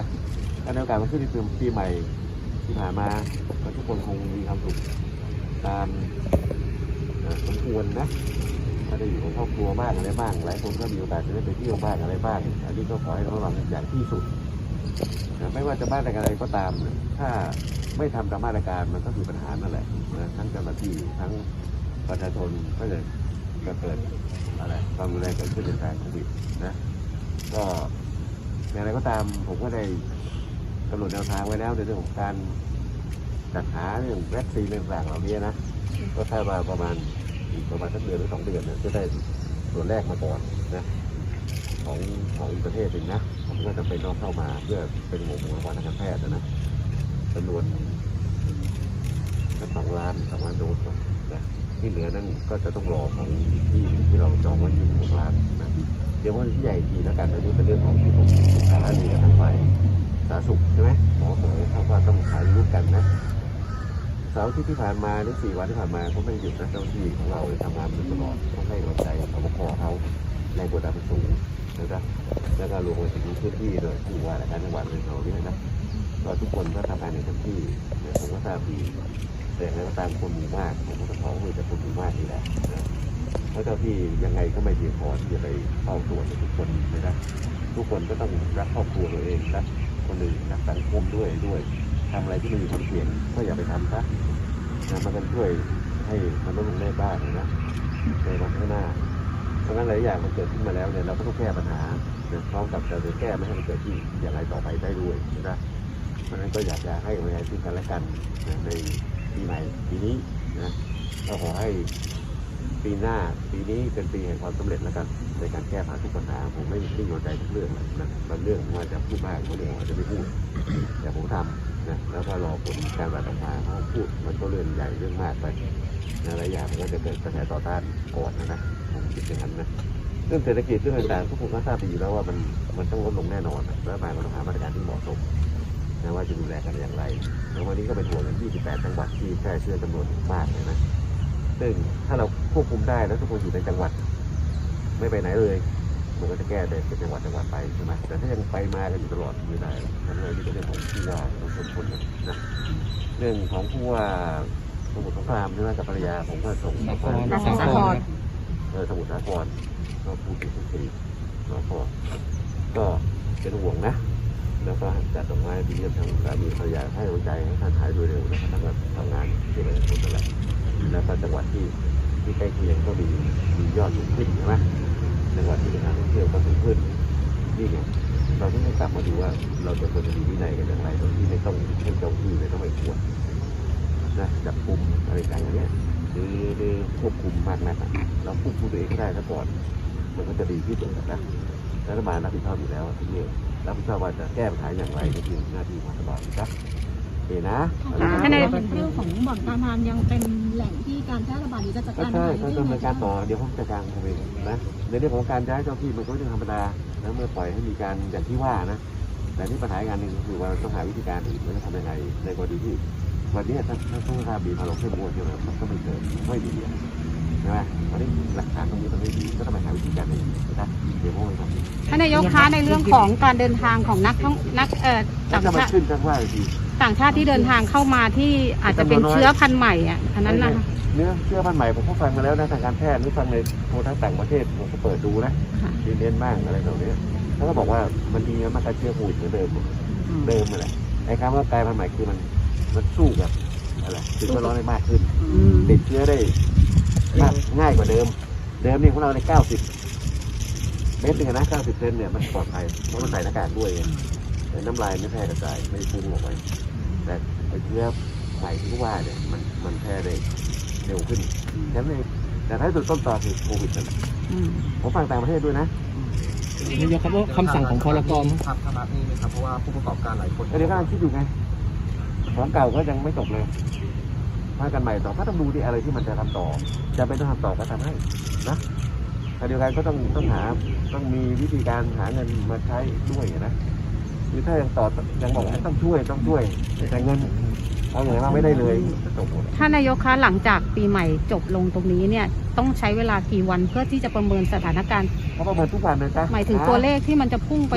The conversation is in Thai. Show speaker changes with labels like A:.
A: นะการในโอกาสมันขึ้นในปีใหม่ที่ผ่านมาก็ทุกคนคงมีความสุขตามสมควรนะถ้าได้อยู่กับครอบครัวบ้างอะไรบ้างหลายคนก็มีโอกาสจะได้ไปเที่ยวบ้างอะไรบ้าง อันนี้ก็ขอให้ระวังอย่างที่สุดไม่ว่าจะมาตรการอะไรก็ตาม ถ้าไม่ทำตามมาตรการมันก็คือปัญหานั่นแหละทั้งเจ้าหน้าที่ทั้งประชาชนก็จะจะเกิดอะไรความรุนแรงเกิดขึ้นในสถานโควิดนะ อย่างไรก็ตามผมก็ได้กำหนดแนวทางไว้แล้วในเรื่องของการจัดหาเรื่องวัคซีนต่างๆเหล่านี้นะก็คาดว่าประมาณอีกประมาณสักเดือนหรือสองเดือนเนี่ยจะได้ส่วนแรกมาก่อนนะของของอีกประเทศหนึ่งนะผมก็จะเป็นต้องเข้ามาเพื่อเป็นหมู่ของทางการแพทย์นะจำนวนสักสองล้านสองล้านโดสนะที่เหลือนั่นก็จะต้องรอของที่ที่เราจองไว้ที่หกล้านนะ เดี๋ยววันที่ใหญ่ทีแล้วกันอันนี้เป็นเรื่องของที่ผมสารดีกับทางฝ่ายสาธารณสุขใช่ไหมหมอเสนอเขาว่าต้องหายรู้กันนะเสาร์ที่ที่ผ่านมาหรือสี่วันที่ผ่านมาเขาไม่หยุดนะเจ้าที่ของเราทำงานมาตลอดต้องให้กำลังใจสบคเขาแรงกดดันมันสูงนะครับแล้วก็รวมไปถึงพื้นที่โดยผู้ว่าราชการจังหวัดในเราเนี่ยนะก็ทุกคนก็ทำงานในเต็มที่ผมก็ทราบดีแต่อย่างไรก็ตามคนหมู่มากผมก็ขอเลยจะคนหมู่มากนี่แหละ เพราะเจ้าที่ยังไงก็ไม่เพียงพอที่จะไปเฝ้าตรวจทุกคนนะครับทุกคนก็ต้องรักครอบครัวตัวเองรักคนอื่นรักสังคมด้วยด้วยทำอะไรที่มันมีความเสี่ยงก็อย่าไปทำซะนะมันก็ช่วยให้มันลดลงได้บ้างนะในวันข้างหน้า เพราะงั้นหลายอย่างมันเกิดขึ้นมาแล้วเนี่ยเราก็ต้องแก้ปัญหาพร้อมกับจะแก้ไม่ให้มันเกิดที่อย่างไรต่อไปได้ด้วยนะเพราะฉะนั้นก็อยากจะให้กำลังใจซึ่งกันและกันในปีใหม่ปีนี้นะก็ขอให้ ปีหน้าปีนี้เป็นปีแห่งความสำเร็จแล้วกันในการแก้ปัญหาทุกปัญหาผมไม่นิ่งนอนใจทุกเรื่องนะบางเรื่องมาจะพูดมากบางเรื่องอาจจะไม่พูดแต่ผมทำนะแล้วก็รอผลการปฏิบัติออกมาเขาพูดมันก็เรื่องใหญ่เรื่องมากไปนะหลายอย่างมันก็จะเกิดกระแสต่อต้านก่อนนะนะผมคิดอย่างนั้นนะเรื่องเศรษฐกิจเรื่องต่างๆทุกคนก็ทราบดีอยู่แล้วว่ามันมันต้องลดลงแน่นอนแล้วมาก็ต้องหามาตรการที่เหมาะสมนะว่าจะดูแลกันอย่างไรแล้ววันนี้ก็เป็นห่วงกัน28 จังหวัดที่แพร่เชื้อจำนวนมากเลยนะ ซึ่งถ้าเราควบคุมได้แล้วทุกคนอยู่ในจังหวัด ไม่ไปไหนเลยมันก็จะแก้ได้เป็นจังหวัดจังหวัดไปใช่ไหมแต่ถ้ายังไปมากันอยู่ตลอดไม่ได้ทั้งนั้นนี่เป็นเรื่องของผู้ว่าของคนคนนะนะเรื่องของผู้ว่าสมุทรสงครามใช่ไหมกับภรรยาผมก็ส่งข้อความ
B: สมุทรสาคร
A: เออสมุทรสาครก็พูดถึงทุกทีแล้วก็ก็เป็นห่วงนะ แล้วก็จัดดอกไม้ที่เรียบทางสามีภรรยาให้กำลังใจให้ท่านหายโดยเร็วนะครับท่านก็ทำงานที่ประชาชนนั่นแหละ แล้วก็จังหวัดที่ที่ใกล้เคียงก็มีมียอดสูงขึ้นใช่ไหมจังหวัดที่เป็นทางท่องเที่ยวก็สูงขึ้นนี่ไงเราต้องกลับมาดูว่าเราจะควรจะมีวินัยกันอย่างไรโดยที่ไม่ต้องให้เจ้าที่ไม่ต้องไปควรนะจับกลุ่มอะไรต่างๆอย่างเนี้ยหรือหรือควบคุมมากนักอะเราควบคุมตัวเองได้ซะก่อนมันก็จะดีที่สุดนะรัฐบาลรับผิดชอบอยู่แล้วที่นี่รับผิดชอบว่าจะแก้ปัญหาอย่างไรนี่คือหน้าที่ของรัฐบาลนะครับ เคนะเอาละ
B: ท่าน
A: นะ
B: นายก
C: เรื่องของบ่อนการพนันยังเป็นแหล่งที่การแพร่ระบาดนี้จะจัด
A: ก็
C: การ
A: ใช่
C: ยังไง
A: ก็ดำเนินการต่อเดี๋ยวผมจะกลางผมเองนะในเรื่องของการย้ายเจ้าที่มันก็เป็นเรื่องธรรมดาแล้วเมื่อปล่อยให้มีการอย่างที่ว่านะ แต่นี่ปัญหาอีกอันหนึ่งก็คือว่าเราต้องหาวิธีการอื่นว่าจะทำยังไงในกรณีที่วันนี้ถ้าถ้าถ้าถ้าบีพาเราเข้มงวดใช่ไหมมันก็ไม่เกิดไม่ดีอะใช่ไหมวันนี้หลักฐานตรงนี้มันไม่ดีก็ต้องไปหาวิธีการอื่นนะครับเดี๋ยวพวกมันทำ
B: ท่านนายกคะในเรื่องของการเดินทางของนักท่องนักเอ่อ
A: ถ้า
B: ต่าง
A: จะมา
B: ชาติ
A: ขึ้นกันว่าอีกที
B: ต่างชาติที่เดินทางเข้ามาที่อาจจะเป็นเชื้อพันธุ์ใหม่อะอันนั้นนะคะ
A: เนื้อเชื่อพันธุ์ใหม่ผมก็ฟังมาแล้วนะทางการแพทย์หรือฟังในโทรทัศน์ต่างประเทศผมก็เปิดดูนะ
B: ค่ะ
A: เน้นๆบ้างอะไรแบบนี้เขาก็บอกว่ามันดีนะมันการเชื้อโควิดเหมือนเดิมเดิมนั่นแหละไอ้คำว่ากลายพันธุ์ใหม่คือมันมันสู้กับอะไรติดโรคร้อนได้มากขึ้น
B: อืม
A: ติดเชื้อได้มากง่ายกว่าเดิม เดิมนี่ของเราในเก้าสิบเมตรหนึงอะนะเก้าสิบเซนเนี่ยมันปลอดภัยเพราะมันใส่หน้ากากด้วยไงแต่น้ำลายไม่แพร่กระจายไม่ฟุ้งออกไป แต่ไอ้เชื้อใหม่ที่ว่าเนี่ยมันมันแพร่ได้เร็วขึ้นแค่นั้นเองแต่ท้ายสุดต้นต่อคือโควิดนั่นแหละ
B: อืม
A: ผมฟังต่างประเทศด้วยนะ
D: นายกครับว่าคำสั่งของพรก
E: ครับคณะนี้นะครับเพราะว่าผู้ประกอบการหลายคน
A: ก็เดี๋ยวกำลังคิดอยู่ไงของเก่าก็ยังไม่จบเลยมากันใหม่ต่อก็ต้องดูดิอะไรที่มันจะทำต่อ จะไม่ต้องทำต่อก็ทำให้นะขณะเดียวกันก็ต้องต้องหาต้องมีวิธีการหาเงินมาใช้ด้วยนะ คือถ้ายังต่อยังบอกว่าต้องช่วยต้องช่วยแต่เงินเอาเงินมาไม่ได้เลยจะจบหมด
B: ท่านนายกคะหลังจากปีใหม่จบลงตรงนี้เนี่ยต้องใช้เวลากี่วันเพื่อที่จะประเมินสถานการณ์
A: เขาประเมินทุกวันนะจ๊ะ
B: หมายถึงตัวเลขที่มันจะพุ่งไป